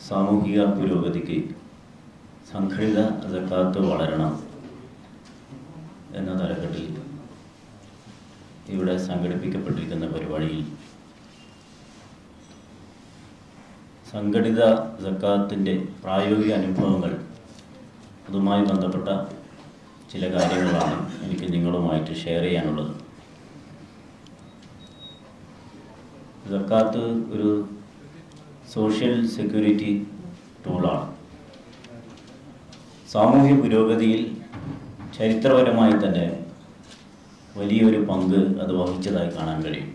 സാമൂഹിക പുരോഗതിക്ക് സംഘടിത ജക്കാത്ത് വളരണം എന്ന തലക്കെട്ടിൽ ഇവിടെ സംഘടിപ്പിക്കപ്പെട്ടിരിക്കുന്ന പരിപാടിയിൽ സംഘടിത ജക്കാത്തിന്റെ പ്രായോഗിക അനുഭവങ്ങൾ അതുമായി ബന്ധപ്പെട്ട ചില കാര്യങ്ങളാണ് എനിക്ക് നിങ്ങളുമായിട്ട് ഷെയർ ചെയ്യാനുള്ളത്. ജക്കാത്ത് ഒരു സോഷ്യൽ സെക്യൂരിറ്റി ടൂളാണ് സാമൂഹ്യ പുരോഗതിയിൽ ചരിത്രപരമായി തന്നെ വലിയൊരു പങ്ക് അത് വഹിച്ചതായി കാണാൻ കഴിയും.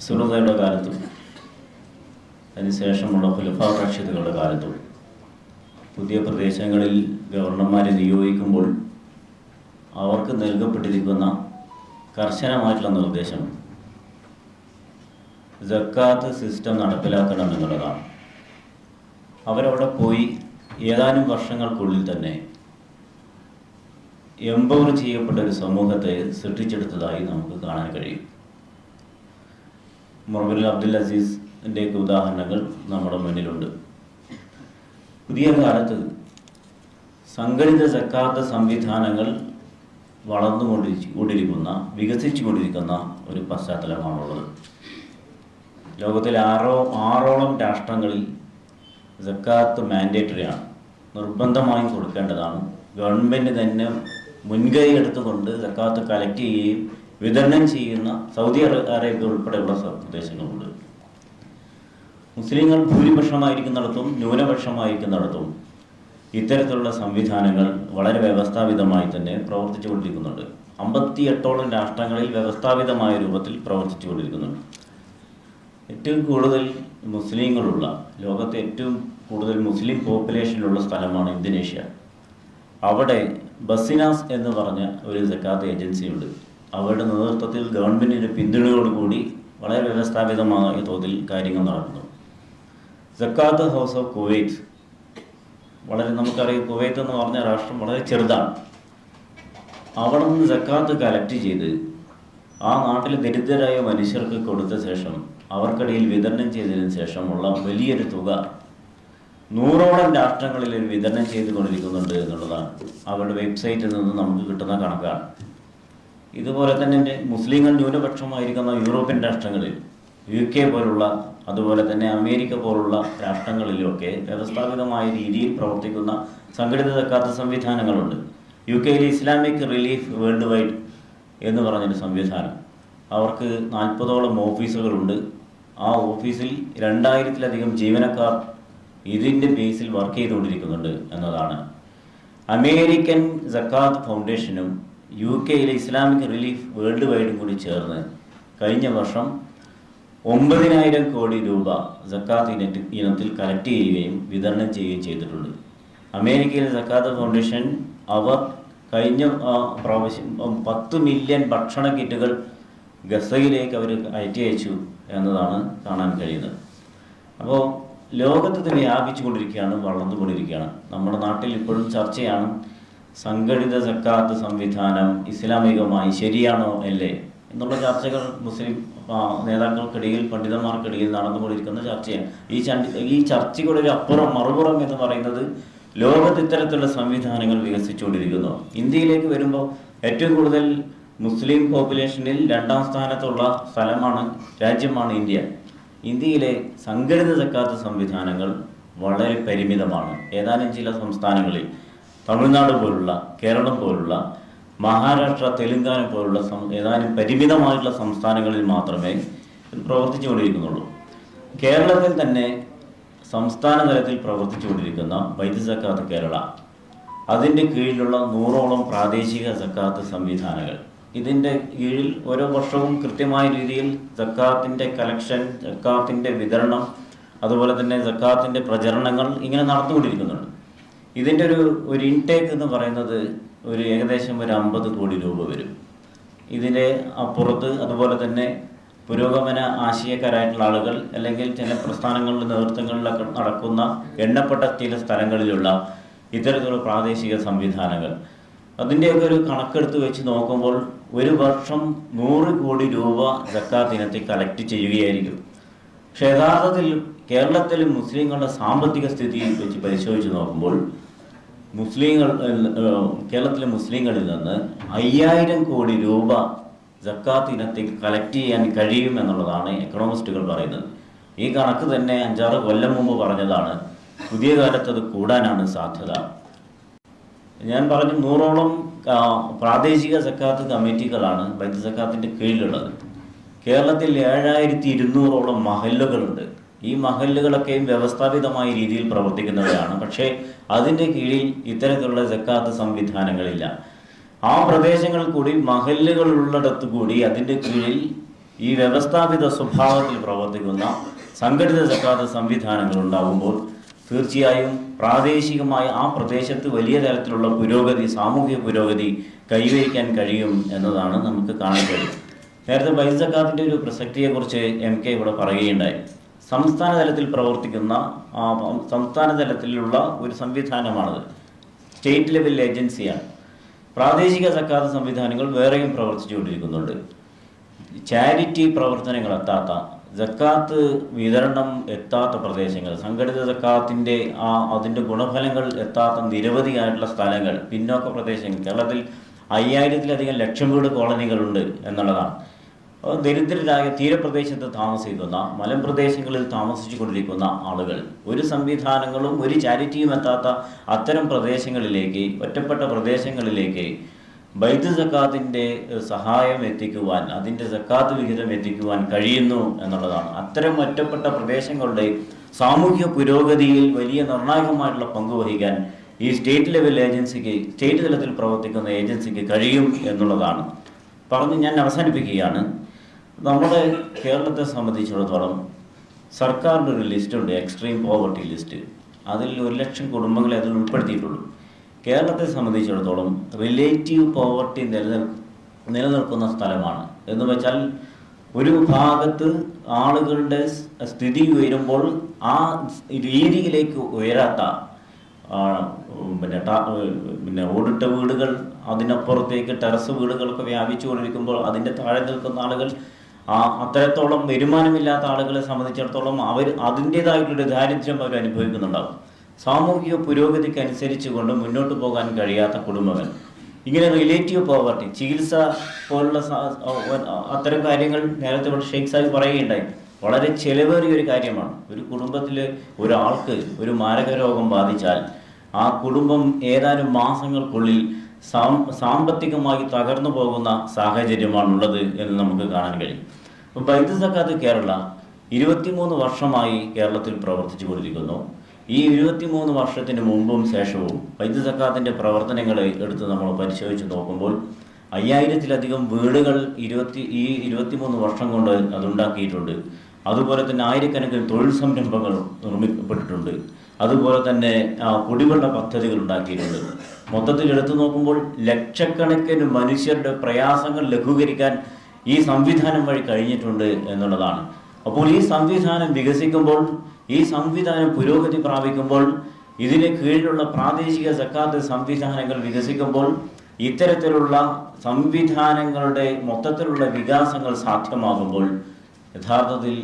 സുഹൃതയുടെ കാലത്തും അതിനുശേഷമുള്ള ഖുലഫ റഷീദുകളുടെ കാലത്തും പുതിയ പ്രദേശങ്ങളിൽ ഗവർണർമാരെ നിയോഗിക്കുമ്പോൾ അവർക്ക് നൽകപ്പെട്ടിരിക്കുന്ന കർശനമായിട്ടുള്ള നിർദ്ദേശം ജക്കാത്ത് സിസ്റ്റം നടപ്പിലാക്കണം എന്നുള്ളതാണ്. അവരവിടെ പോയി ഏതാനും വർഷങ്ങൾക്കുള്ളിൽ തന്നെ എംപവർ ചെയ്യപ്പെട്ട ഒരു സമൂഹത്തെ സൃഷ്ടിച്ചെടുത്തതായി നമുക്ക് കാണാൻ കഴിയും. മുറബിൽ അബ്ദുൽ അസീസിന്റെയൊക്കെ ഉദാഹരണങ്ങൾ നമ്മുടെ മുന്നിലുണ്ട്. പുതിയ കാലത്ത് സംഘടിത സക്കാത്ത സംവിധാനങ്ങൾ വളർന്നുകൊണ്ടിരിക്കൊണ്ടിരിക്കുന്ന വികസിച്ചുകൊണ്ടിരിക്കുന്ന വികസിച്ചു കൊണ്ടിരിക്കുന്ന ഒരു പശ്ചാത്തലമാണുള്ളത്. ലോകത്തിലെ ആറോ ആറോളം രാഷ്ട്രങ്ങളിൽ ജക്കാത്ത് മാൻഡേറ്ററി ആണ്. നിർബന്ധമായും കൊടുക്കേണ്ടതാണ്. ഗവൺമെന്റ് തന്നെ മുൻകൈ എടുത്തുകൊണ്ട് ജക്കാത്ത് കളക്ട് ചെയ്യുകയും വിതരണം ചെയ്യുന്ന സൗദി അറേ- അറേബ്യ ഉൾപ്പെടെയുള്ള പ്രദേശങ്ങളുണ്ട്. മുസ്ലിങ്ങൾ ഭൂരിപക്ഷമായിരിക്കുന്നിടത്തും ന്യൂനപക്ഷമായിരിക്കുന്നിടത്തും ഇത്തരത്തിലുള്ള സംവിധാനങ്ങൾ വളരെ വ്യവസ്ഥാപിതമായി തന്നെ പ്രവർത്തിച്ചുകൊണ്ടിരിക്കുന്നുണ്ട്. അമ്പത്തി എട്ടോളം രാഷ്ട്രങ്ങളിൽ വ്യവസ്ഥാപിതമായ രൂപത്തിൽ പ്രവർത്തിച്ചുകൊണ്ടിരിക്കുന്നുണ്ട്. ഏറ്റവും കൂടുതൽ മുസ്ലിങ്ങളുള്ള ലോകത്തെ ഏറ്റവും കൂടുതൽ മുസ്ലിം പോപ്പുലേഷനുള്ള സ്ഥലമാണ് ഇന്തോനേഷ്യ. അവിടെ ബസിനാസ് എന്ന് പറഞ്ഞ ഒരു ജക്കാത്ത് ഏജൻസിയുണ്ട്. അവരുടെ നേതൃത്വത്തിൽ ഗവൺമെന്റിന്റെ പിന്തുണയോടുകൂടി വളരെ വ്യവസ്ഥാപിതമായ തോതിൽ കാര്യങ്ങൾ നടക്കുന്നു. സക്കാത്ത് ഹൗസ് ഓഫ് കുവൈറ്റ് വളരെ നമുക്കറിയാം കുവൈത്ത് എന്ന് പറഞ്ഞ രാഷ്ട്രം വളരെ ചെറുതാണ്. അവിടെ നിന്ന് സക്കാത്ത് കലക്ട് ചെയ്ത് ആ നാട്ടിൽ ദരിദ്രരായ മനുഷ്യർക്ക് കൊടുത്ത ശേഷം അവർക്കിടയിൽ വിതരണം ചെയ്തതിനു ശേഷമുള്ള വലിയൊരു തുക നൂറോളം രാഷ്ട്രങ്ങളിൽ വിതരണം ചെയ്തു കൊണ്ടിരിക്കുന്നുണ്ട് എന്നുള്ളതാണ് അവരുടെ വെബ്സൈറ്റിൽ നിന്ന് നമുക്ക് കിട്ടുന്ന കണക്കാണ്. ഇതുപോലെ തന്നെ മുസ്ലിങ്ങൾ ന്യൂനപക്ഷമായിരിക്കുന്ന യൂറോപ്യൻ രാഷ്ട്രങ്ങളിൽ യു കെ പോലുള്ള അതുപോലെ തന്നെ അമേരിക്ക പോലുള്ള രാഷ്ട്രങ്ങളിലൊക്കെ വ്യവസ്ഥാപിതമായ രീതിയിൽ പ്രവർത്തിക്കുന്ന സംഘടിത തക്കാത്ത സംവിധാനങ്ങളുണ്ട്. യു കെയിൽ ഇസ്ലാമിക് റിലീഫ് വേൾഡ് വൈഡ് എന്ന് പറഞ്ഞൊരു സംവിധാനം. അവർക്ക് നാൽപ്പതോളം ഓഫീസുകളുണ്ട്. ആ ഓഫീസിൽ രണ്ടായിരത്തിലധികം ജീവനക്കാർ ഇതിന്റെ ബേസിൽ വർക്ക് ചെയ്തുകൊണ്ടിരിക്കുന്നുണ്ട് എന്നതാണ്. അമേരിക്കൻ ജക്കാത്ത് ഫൗണ്ടേഷനും യു കെയിലെ ഇസ്ലാമിക് റിലീഫ് വേൾഡ് വൈഡും കൂടി ചേർന്ന് കഴിഞ്ഞ വർഷം ഒമ്പതിനായിരം കോടി രൂപ ജക്കാത്ത് ഇനത്തിൽ ഇനത്തിൽ കളക്ട് ചെയ്യുകയും വിതരണം ചെയ്യുകയും ചെയ്തിട്ടുണ്ട്. അമേരിക്കയിലെ ജക്കാത്ത് ഫൗണ്ടേഷൻ അവർ കഴിഞ്ഞ പ്രാവശ്യം പത്ത് മില്യൺ ഭക്ഷണ കിറ്റുകൾ ഗസയിലേക്ക് അവർ അയറ്റി അയച്ചു എന്നതാണ് കാണാൻ കഴിയുന്നത്. അപ്പോൾ ലോകത്ത് ഇത് വ്യാപിച്ചുകൊണ്ടിരിക്കുകയാണ് വളർന്നുകൊണ്ടിരിക്കുകയാണ് നമ്മുടെ നാട്ടിൽ ഇപ്പോഴും ചർച്ചയാണ് സംഘടിത സക്കാത്ത് സംവിധാനം ഇസ്ലാമികമായി ശരിയാണോ അല്ലേ എന്നുള്ള ചർച്ചകൾ മുസ്ലിം നേതാക്കൾക്കിടയിൽ പണ്ഡിതന്മാർക്കിടയിൽ നടന്നുകൊണ്ടിരിക്കുന്ന ചർച്ചയാണ്. ഈ ചണ്ടി ഈ ചർച്ചയുടെ ഒരു അപ്പുറം മറുപുറം എന്ന് പറയുന്നത് ലോകത്ത് ഇത്തരത്തിലുള്ള സംവിധാനങ്ങൾ വികസിച്ചുകൊണ്ടിരിക്കുന്നു. ഇന്ത്യയിലേക്ക് വരുമ്പോൾ ഏറ്റവും കൂടുതൽ മുസ്ലിം പോപ്പുലേഷനിൽ രണ്ടാം സ്ഥാനത്തുള്ള സ്ഥലമാണ് രാജ്യമാണ് ഇന്ത്യ. ഇന്ത്യയിലെ സംഘടിത തക്കാത്ത സംവിധാനങ്ങൾ വളരെ പരിമിതമാണ്. ഏതാനും ചില സംസ്ഥാനങ്ങളിൽ തമിഴ്നാട് പോലുള്ള കേരളം പോലുള്ള മഹാരാഷ്ട്ര തെലുങ്കാന പോലുള്ള ഏതാനും പരിമിതമായിട്ടുള്ള സംസ്ഥാനങ്ങളിൽ മാത്രമേ പ്രവർത്തിച്ചുകൊണ്ടിരിക്കുന്നുള്ളൂ. കേരളത്തിൽ തന്നെ സംസ്ഥാന തലത്തിൽ പ്രവർത്തിച്ചുകൊണ്ടിരിക്കുന്ന വൈദ്യ സക്കാത്ത് കേരള. അതിന്റെ കീഴിലുള്ള നൂറോളം പ്രാദേശിക സക്കാത്ത് സംവിധാനങ്ങൾ. ഇതിന്റെ കീഴിൽ ഓരോ വർഷവും കൃത്യമായ രീതിയിൽ സക്കാത്തിന്റെ കളക്ഷൻ സക്കാത്തിന്റെ വിതരണം അതുപോലെ തന്നെ സക്കാത്തിന്റെ പ്രചരണങ്ങൾ ഇങ്ങനെ നടന്നുകൊണ്ടിരിക്കുന്നുണ്ട്. ഇതിന്റെ ഒരു ഒരു ഇൻടേക്ക് എന്ന് പറയുന്നത് ഒരു ഏകദേശം ഒരു അമ്പത് കോടി രൂപ വരും. ഇതിന്റെ അപ്പുറത്ത് അതുപോലെ തന്നെ പുരോഗമന ആശയക്കാരായിട്ടുള്ള ആളുകൾ അല്ലെങ്കിൽ ചില പ്രസ്ഥാനങ്ങളുടെ നേതൃത്വങ്ങളിലൊക്കെ നടക്കുന്ന എണ്ണപ്പെട്ട ചില സ്ഥലങ്ങളിലുള്ള ഇത്തരത്തിലുള്ള പ്രാദേശിക സംവിധാനങ്ങൾ. അതിന്റെയൊക്കെ ഒരു കണക്കെടുത്ത് വെച്ച് നോക്കുമ്പോൾ ഒരു വർഷം നൂറ് കോടി രൂപ ജക്കാത്ത് ഇനത്തിൽ കളക്ട് ചെയ്യുകയായിരിക്കും. പക്ഷെ യഥാർത്ഥത്തിൽ കേരളത്തിലെ മുസ്ലിങ്ങളുടെ സാമ്പത്തിക സ്ഥിതി വെച്ച് പരിശോധിച്ച് നോക്കുമ്പോൾ മുസ്ലിങ്ങൾ കേരളത്തിലെ മുസ്ലിങ്ങളിൽ നിന്ന് അയ്യായിരം കോടി രൂപ ജക്കാത്ത് ഇനത്തിൽ കളക്ട് ചെയ്യാൻ കഴിയും എന്നുള്ളതാണ് എക്കണോമിസ്റ്റുകൾ പറയുന്നത്. ഈ കണക്ക് തന്നെ അഞ്ചാറ് കൊല്ലം മുമ്പ് പറഞ്ഞതാണ്. പുതിയ കാലത്ത് അത് കൂടാനാണ് സാധ്യത. ഞാൻ പറഞ്ഞു നൂറോളം പ്രാദേശിക സക്കാത്ത് കമ്മിറ്റികളാണ് ബൈത്ത് സക്കാത്തിന്റെ കീഴിലുള്ളത്. കേരളത്തിൽ ഏഴായിരത്തി ഇരുന്നൂറോളം മഹല്ലുകളുണ്ട്. ഈ മഹല്ലുകളൊക്കെയും വ്യവസ്ഥാപിതമായ രീതിയിൽ പ്രവർത്തിക്കുന്നവരാണ്. പക്ഷേ അതിന്റെ കീഴിൽ ഇത്തരത്തിലുള്ള സക്കാത്ത് സംവിധാനങ്ങളില്ല. ആ പ്രദേശങ്ങളിൽ കൂടി മഹല്ലുകൾ ഉള്ളിടത്തു കൂടി അതിന്റെ കീഴിൽ ഈ വ്യവസ്ഥാപിത സ്വഭാവത്തിൽ പ്രവർത്തിക്കുന്ന സംഘടിത സക്കാത്ത സംവിധാനങ്ങൾ ഉണ്ടാകുമ്പോൾ തീർച്ചയായും പ്രാദേശികമായി ആ പ്രദേശത്ത് വലിയ തരത്തിലുള്ള പുരോഗതി സാമൂഹിക പുരോഗതി കൈവരിക്കാൻ കഴിയും എന്നതാണ് നമുക്ക് കാണാൻ കഴിയും നേരത്തെ ബൈസക്കാത്തിന്റെ ഒരു പ്രസക്തിയെക്കുറിച്ച് എം കെ ഇവിടെ പറയുകയുണ്ടായി. സംസ്ഥാന തലത്തിൽ പ്രവർത്തിക്കുന്ന സംസ്ഥാന തലത്തിലുള്ള ഒരു സംവിധാനമാണത്. സ്റ്റേറ്റ് ലെവൽ ഏജൻസിയാണ്. പ്രാദേശിക സക്കാത്ത സംവിധാനങ്ങൾ വേറെയും പ്രവർത്തിച്ചുകൊണ്ടിരിക്കുന്നുണ്ട്. ചാരിറ്റി പ്രവർത്തനങ്ങൾ എത്താത്ത ജക്കാത്ത് വിതരണം എത്താത്ത പ്രദേശങ്ങൾ സംഘടിത ജക്കാത്തിന്റെ ആ അതിന്റെ ഗുണഫലങ്ങൾ എത്താത്ത നിരവധിയായിട്ടുള്ള സ്ഥലങ്ങൾ പിന്നോക്ക പ്രദേശങ്ങൾ. കേരളത്തിൽ അയ്യായിരത്തിലധികം ലക്ഷം വീട് കോളനികളുണ്ട് എന്നുള്ളതാണ്. ദരിദ്രരായ തീരപ്രദേശത്ത് താമസിക്കുന്ന മലമ്പ്രദേശങ്ങളിൽ താമസിച്ചു കൊണ്ടിരിക്കുന്ന ആളുകൾ. ഒരു സംവിധാനങ്ങളും ഒരു ചാരിറ്റിയും എത്താത്ത അത്തരം പ്രദേശങ്ങളിലേക്ക് ഒറ്റപ്പെട്ട പ്രദേശങ്ങളിലേക്ക് ബൈദ് സക്കാത്തിന്റെ സഹായം എത്തിക്കുവാൻ അതിന്റെ സക്കാത്ത് വിഹിതം എത്തിക്കുവാൻ കഴിയുന്നു എന്നുള്ളതാണ്. അത്തരം ഒറ്റപ്പെട്ട പ്രദേശങ്ങളുടെ സാമൂഹ്യ പുരോഗതിയിൽ വലിയ നിർണായകമായിട്ടുള്ള പങ്ക് വഹിക്കാൻ ഈ സ്റ്റേറ്റ് ലെവൽ ഏജൻസിക്ക് സ്റ്റേറ്റ് തലത്തിൽ പ്രവർത്തിക്കുന്ന ഏജൻസിക്ക് കഴിയും എന്നുള്ളതാണ്. പറഞ്ഞ് ഞാൻ അവസാനിപ്പിക്കുകയാണ്. നമ്മുടെ കേരളത്തെ സംബന്ധിച്ചിടത്തോളം സർക്കാരിന്റെ ഒരു ലിസ്റ്റുണ്ട് എക്സ്ട്രീം പോവർട്ടി ലിസ്റ്റ് അതിൽ ഒരു ലക്ഷം കുടുംബങ്ങളെ അതിൽ ഉൾപ്പെടുത്തിയിട്ടുള്ളൂ. കേരളത്തെ സംബന്ധിച്ചിടത്തോളം റിലേറ്റീവ് പോവർട്ടി നിലനിൽ നിലനിൽക്കുന്ന സ്ഥലമാണ്. എന്ന് വെച്ചാൽ ഒരു ഭാഗത്ത് ആളുകളുടെ സ്ഥിതി ഉയരുമ്പോൾ ആ രീതിയിലേക്ക് ഉയരാത്ത പിന്നെ പിന്നെ ഓടിട്ട വീടുകൾ അതിനപ്പുറത്തേക്ക് ടെറസ് വീടുകളൊക്കെ വ്യാപിച്ചു കൊണ്ടിരിക്കുമ്പോൾ അതിന്റെ താഴെ നിൽക്കുന്ന ആളുകൾ ആ അത്തരത്തോളം വരുമാനമില്ലാത്ത ആളുകളെ സംബന്ധിച്ചിടത്തോളം അവർ അതിന്റേതായിട്ടുള്ള ദാരിദ്ര്യം അവർ അനുഭവിക്കുന്നുണ്ടാകും സാമൂഹിക പുരോഗതിക്ക് അനുസരിച്ച് കൊണ്ട് മുന്നോട്ട് പോകാൻ കഴിയാത്ത കുടുംബങ്ങൾ. ഇങ്ങനെ റിലേറ്റീവ് പോവർട്ടി ചികിത്സ പോലുള്ള അത്തരം കാര്യങ്ങൾ നേരത്തെ ഇവിടെ ഷെയ്ഖ് സാഹിബ് പറയുകയുണ്ടായി. വളരെ ചെലവേറിയ ഒരു കാര്യമാണ്. ഒരു കുടുംബത്തിൽ ഒരാൾക്ക് ഒരു മാരക രോഗം ബാധിച്ചാൽ ആ കുടുംബം ഏതാനും മാസങ്ങൾക്കുള്ളിൽ സാമ്പത്തികമായി തകർന്നു പോകുന്ന സാഹചര്യമാണുള്ളത് എന്ന് നമുക്ക് കാണാൻ കഴിയും. അപ്പോൾ ബൈദ്യ സക്കാത്ത് കേരള ഇരുപത്തിമൂന്ന് വർഷമായി കേരളത്തിൽ പ്രവർത്തിച്ചു കൊണ്ടിരിക്കുന്നു. ഈ ഇരുപത്തിമൂന്ന് വർഷത്തിന് മുമ്പും ശേഷവും വൈദ്യുത സക്കാത്തിന്റെ പ്രവർത്തനങ്ങൾ എടുത്ത് നമ്മൾ പരിശോധിച്ച് നോക്കുമ്പോൾ അയ്യായിരത്തിലധികം വീടുകൾ ഇരുപത്തി ഈ ഇരുപത്തിമൂന്ന് വർഷം കൊണ്ട് അതുണ്ടാക്കിയിട്ടുണ്ട്. അതുപോലെ തന്നെ ആയിരക്കണക്കിന് തൊഴിൽ സംരംഭങ്ങൾ നിർമ്മിക്കപ്പെട്ടിട്ടുണ്ട്. അതുപോലെ തന്നെ കുടിവെള്ള പദ്ധതികൾ ഉണ്ടാക്കിയിട്ടുണ്ട്. മൊത്തത്തിൽ എടുത്തു നോക്കുമ്പോൾ ലക്ഷക്കണക്കിന് മനുഷ്യരുടെ പ്രയാസങ്ങൾ ലഘൂകരിക്കാൻ ഈ സംവിധാനം വഴി കഴിഞ്ഞിട്ടുണ്ട് എന്നുള്ളതാണ്. അപ്പോൾ ഈ സംവിധാനം വികസിക്കുമ്പോൾ ഈ സംവിധാനം പുരോഗതി പ്രാപിക്കുമ്പോൾ ഇതിന് കീഴിലുള്ള പ്രാദേശിക സക്കാത്ത് സംവിധാനങ്ങൾ വികസിക്കുമ്പോൾ ഇത്തരത്തിലുള്ള സംവിധാനങ്ങളുടെ മൊത്തത്തിലുള്ള വികാസങ്ങൾ സാധ്യമാകുമ്പോൾ യഥാർത്ഥത്തിൽ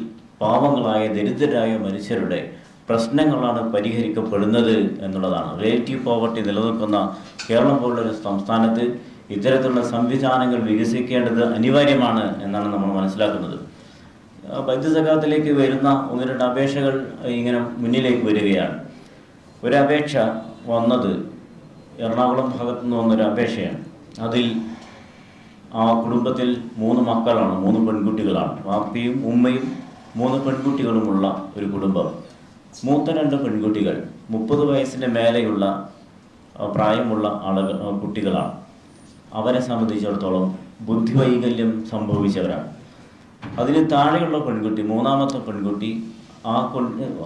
പാവങ്ങളായ ദരിദ്രരായ മനുഷ്യരുടെ പ്രശ്നങ്ങളാണ് പരിഹരിക്കപ്പെടുന്നത് എന്നുള്ളതാണ്. റിലേറ്റീവ് പോവർട്ടി നിലനിൽക്കുന്ന കേരളം പോലുള്ളൊരു സംസ്ഥാനത്ത് ഇത്തരത്തിലുള്ള സംവിധാനങ്ങൾ വികസിക്കേണ്ടത് അനിവാര്യമാണ് എന്നാണ് നമ്മൾ മനസ്സിലാക്കുന്നത്. വൈദ്യസഖാത്തിലേക്ക് വരുന്ന ഒന്ന് രണ്ട് അപേക്ഷകൾ ഇങ്ങനെ മുന്നിലേക്ക് വരികയാണ്. ഒരു അപേക്ഷ വന്നത് എറണാകുളം ഭാഗത്തു നിന്ന് വന്നൊരു അപേക്ഷയാണ്. അതിൽ ആ കുടുംബത്തിൽ മൂന്ന് മക്കളാണ് മൂന്ന് പെൺകുട്ടികളാണ്. വാപ്പയും ഉമ്മയും മൂന്ന് പെൺകുട്ടികളുമുള്ള ഒരു കുടുംബം. മൂത്ത രണ്ട് പെൺകുട്ടികൾ മുപ്പത് വയസ്സിന് മേലെയുള്ള പ്രായമുള്ള ആളുകൾ കുട്ടികളാണ്. അവരെ സംബന്ധിച്ചിടത്തോളം ബുദ്ധിവൈകല്യം സംഭവിച്ചവരാണ്. അതിന് താഴെയുള്ള പെൺകുട്ടി മൂന്നാമത്തെ പെൺകുട്ടി ആ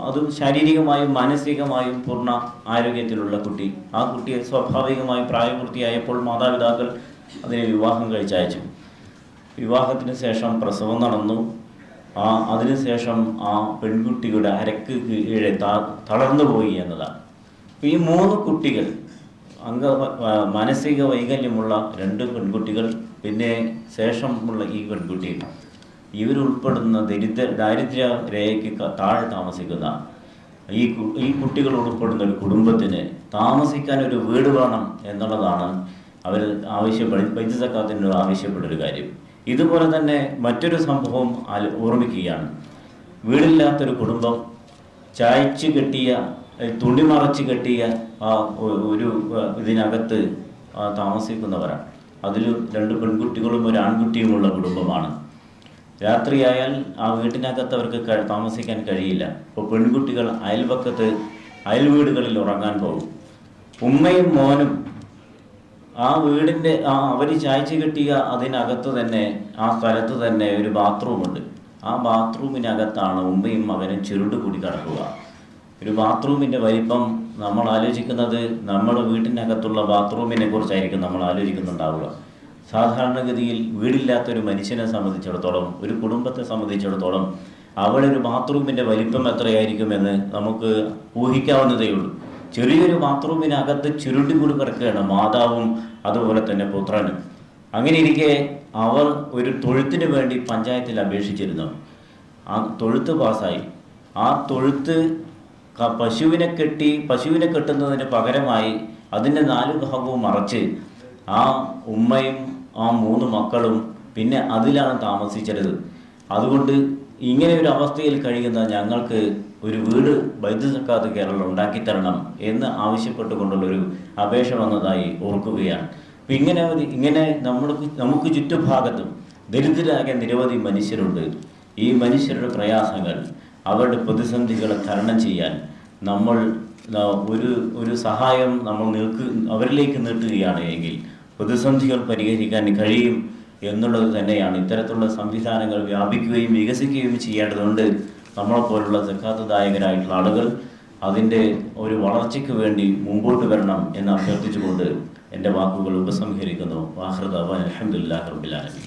അത് ശാരീരികമായും മാനസികമായും പൂർണ ആരോഗ്യത്തിലുള്ള കുട്ടി. ആ കുട്ടിയെ സ്വാഭാവികമായി പ്രായപൂർത്തിയായപ്പോൾ മാതാപിതാക്കൾ അതിനെ വിവാഹം കഴിച്ചയച്ചു. വിവാഹത്തിന് ശേഷം പ്രസവം നടന്നു. ആ അതിനുശേഷം ആ പെൺകുട്ടിയുടെ അരക്ക് കീഴെ തളർന്നു പോയി എന്നതാണ്. ഈ മൂന്ന് കുട്ടികൾ അംഗ മാനസിക വൈകല്യമുള്ള രണ്ട് പെൺകുട്ടികൾ പിന്നെ ശേഷമുള്ള ഈ പെൺകുട്ടികൾ. ഇവരുൾപ്പെടുന്ന ദരിദ്ര ദാരിദ്ര്യ രേഖയ്ക്ക് താഴെ താമസിക്കുന്ന ഈ ഈ കുട്ടികൾ ഉൾപ്പെടുന്ന ഒരു കുടുംബത്തിന് താമസിക്കാൻ ഒരു വീട് വേണം എന്നുള്ളതാണ് അവർ ആവശ്യപ്പെടുന്ന വൈദ്യുത ആവശ്യപ്പെട്ടൊരു കാര്യം. ഇതുപോലെ തന്നെ മറ്റൊരു സംഭവം ഓർമ്മിക്കുകയാണ്. വീടില്ലാത്തൊരു കുടുംബം ചായച്ച് കെട്ടിയ തുണി മറച്ച് കെട്ടിയ ഒരു ഇതിനകത്ത് താമസിക്കുന്നവരാണ്. അതിൽ രണ്ട് പെൺകുട്ടികളും ഒരു ആൺകുട്ടിയുമുള്ള കുടുംബമാണ്. രാത്രിയായാൽ ആ വീട്ടിനകത്ത് അവർക്ക് താമസിക്കാൻ കഴിയില്ല. അപ്പോൾ പെൺകുട്ടികൾ അയൽപക്കത്ത് അയൽ വീടുകളിൽ ഉറങ്ങാൻ പോകും. ഉമ്മയും മോനും ആ വീടിന്റെ ആ അവർ ചായച്ച് കെട്ടിയ അതിനകത്ത് തന്നെ ആ സ്ഥലത്ത് തന്നെ ഒരു ബാത്റൂമുണ്ട്. ആ ബാത്റൂമിനകത്താണ് ഉമ്മയും മകനും ചുരുണ്ട് കൂടി കിടക്കുക. ഒരു ബാത്റൂമിന്റെ വലിപ്പം നമ്മൾ ആലോചിക്കുന്നത് നമ്മുടെ വീട്ടിനകത്തുള്ള ബാത്റൂമിനെ കുറിച്ചായിരിക്കും നമ്മൾ ആലോചിക്കുന്നുണ്ടാവുക. സാധാരണഗതിയിൽ വീടില്ലാത്ത ഒരു മനുഷ്യനെ സംബന്ധിച്ചിടത്തോളം ഒരു കുടുംബത്തെ സംബന്ധിച്ചിടത്തോളം അവിടെ ഒരു ബാത്റൂമിന്റെ വലിപ്പം എത്രയായിരിക്കുമെന്ന് നമുക്ക് ഊഹിക്കാവുന്നതേ ഉള്ളൂ ചെറിയൊരു ബാത്റൂമിനകത്ത് ചുരുട്ടി കൂടി കിടക്കുകയാണ് മാതാവും അതുപോലെ തന്നെ പുത്രനും. അങ്ങനെ ഇരിക്കെ അവർ ഒരു തൊഴുത്തിന് വേണ്ടി പഞ്ചായത്തിൽ അപേക്ഷിച്ചിരുന്നു. ആ തൊഴുത്ത് പാസ്സായി. ആ തൊഴുത്ത് പശുവിനെ കെട്ടി പശുവിനെ കെട്ടുന്നതിന് പകരമായി അതിന്റെ നാല് ഭാഗവും മറച്ച് ആ ഉമ്മയും ആ മൂന്ന് മക്കളും പിന്നെ അതിലാണ് താമസിച്ചത്. അതുകൊണ്ട് ഇങ്ങനെ ഒരു അവസ്ഥയിൽ കഴിയുന്ന ഞങ്ങൾക്ക് ഒരു വീട് വൈദ്യുത സക്കാത്ത് കേരളം ഉണ്ടാക്കി തരണം എന്ന് ആവശ്യപ്പെട്ടുകൊണ്ടുള്ളൊരു അപേക്ഷ വന്നതായി ഓർക്കുകയാണ്. അപ്പം ഇങ്ങനെ ഇങ്ങനെ നമ്മൾക്ക് നമുക്ക് ചുറ്റുഭാഗത്തും ദരിദ്രരായ നിരവധി മനുഷ്യരുണ്ട്. ഈ മനുഷ്യരുടെ പ്രയാസങ്ങൾ അവരുടെ പ്രതിസന്ധികളെ തരണം ചെയ്യാൻ നമ്മൾ ഒരു ഒരു സഹായം നമ്മൾ നിൽക്ക് അവരിലേക്ക് നീട്ടുകയാണ് എങ്കിൽ പ്രതിസന്ധികൾ പരിഹരിക്കാൻ കഴിയും എന്നുള്ളത് തന്നെയാണ്. ഇത്തരത്തിലുള്ള സംവിധാനങ്ങൾ വ്യാപിക്കുകയും വികസിക്കുകയും ചെയ്യേണ്ടതുണ്ട്. നമ്മളെപ്പോലുള്ള ജക്കാത്തദായകരായിട്ടുള്ള ആളുകൾ അതിന്റെ ഒരു വളർച്ചയ്ക്ക് വേണ്ടി മുമ്പോട്ട് വരണം എന്ന് അഭ്യർത്ഥിച്ചുകൊണ്ട് എന്റെ വാക്കുകൾ ഉപസംഹരിക്കുന്നു. വാഹൃദ അലഹമുല്ലാ റബ്ബിലാലമീൻ